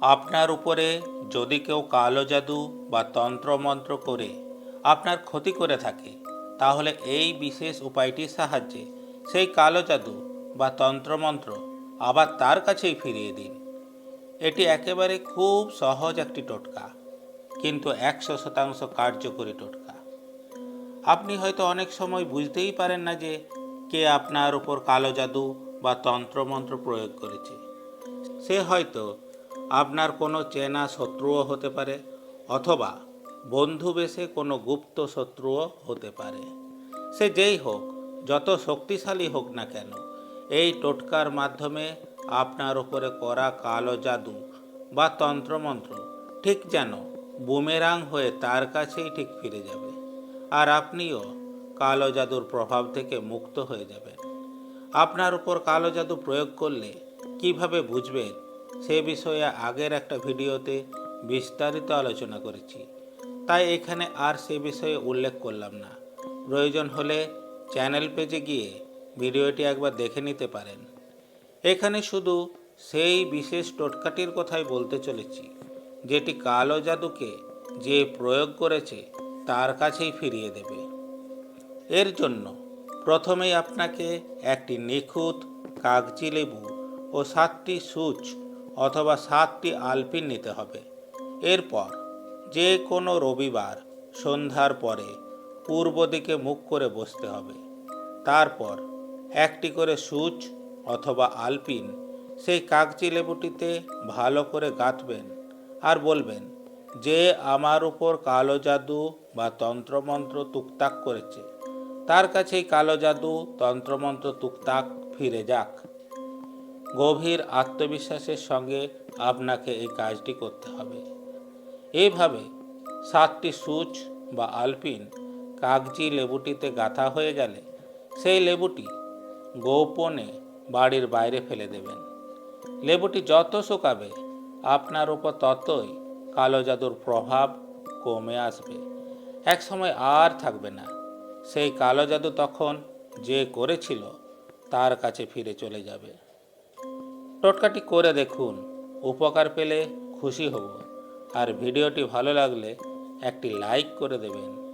আপনার উপরে যদি কেউ কালো জাদু বা তন্ত্রমন্ত্র করে আপনার ক্ষতি করে থাকে, তাহলে এই বিশেষ উপায়টির সাহায্যে সেই কালো জাদু বা তন্ত্রমন্ত্র আবার তার কাছেই ফিরিয়ে দিন। এটি একেবারে খুব সহজ একটি টোটকা, কিন্তু একশো শতাংশ কার্যকরী টোটকা। আপনি হয়তো অনেক সময় বুঝতেই পারেন না যে কে আপনার উপর কালো জাদু বা তন্ত্রমন্ত্র প্রয়োগ করেছে। সে হয়তো আপনার কোনো চেনা শত্রুও হতে পারে, অথবা বন্ধু বেশে কোনো গুপ্ত শত্রুও হতে পারে। সে যেই হোক, যত শক্তিশালী হোক না কেন, এই টোটকার মাধ্যমে আপনার উপরে করা কালো জাদু বা তন্ত্রমন্ত্র ঠিক যেন বুমেরাং হয়ে তার কাছেই ঠিক ফিরে যাবে, আর আপনিও কালো জাদুর প্রভাব থেকে মুক্ত হয়ে যাবেন। আপনার উপর কালো জাদু প্রয়োগ করলে কীভাবে বুঝবেন সে বিষয়ে আগের একটা ভিডিওতে বিস্তারিত আলোচনা করেছি। তাই এখানে আর সে বিষয়ে উল্লেখ করলাম না। প্রয়োজন হলে চ্যানেল পেজে গিয়ে ভিডিওটি একবার দেখে নিতে পারেন। এখানে শুধু সেই বিশেষ টোটকাটির কথাই বলতে চলেছি, যেটি কালো জাদুকে যে প্রয়োগ করেছে তার কাছেই ফিরিয়ে দেবে। এর জন্য প্রথমেই আপনাকে একটি নিখুঁত কাগজি লেবু ও সাতটি সুচ অথবা সাতটি আলপিন নিতে হবে। এরপর যে কোনো রবিবার সন্ধ্যার পরে পূর্ব দিকে মুখ করে বসতে হবে। তারপর একটি করে সুচ অথবা আলপিন সেই কাগজি লেবুটিতে ভালো করে গাঁথবেন আর বলবেন, যে আমার উপর কালো জাদু বা তন্ত্রমন্ত্র তুকতাক করেছে, তার কাছেই কালো জাদু, তন্ত্রমন্ত্র তুকতাক ফিরে যাক। গভীর আত্মবিশ্বাসের সঙ্গে আপনাকে এই কাজটি করতে হবে। এইভাবে সাতটি সুচ বা আলপিন কাগজি লেবুটিতে গাঁথা হয়ে গেলে সেই লেবুটি গোপনে বাড়ির বাইরে ফেলে দেবেন। লেবুটি যত শুকাবে, আপনার উপর ততই কালো জাদুর প্রভাব কমে আসবে। এক সময় আর থাকবে না। সেই কালো জাদু তখন যে করেছিল, তার কাছে ফিরে চলে যাবে। টোটকাটি করে দেখুন, উপকার পেলে খুশি হব। আর ভিডিওটি ভালো লাগলে একটি লাইক করে দেবেন।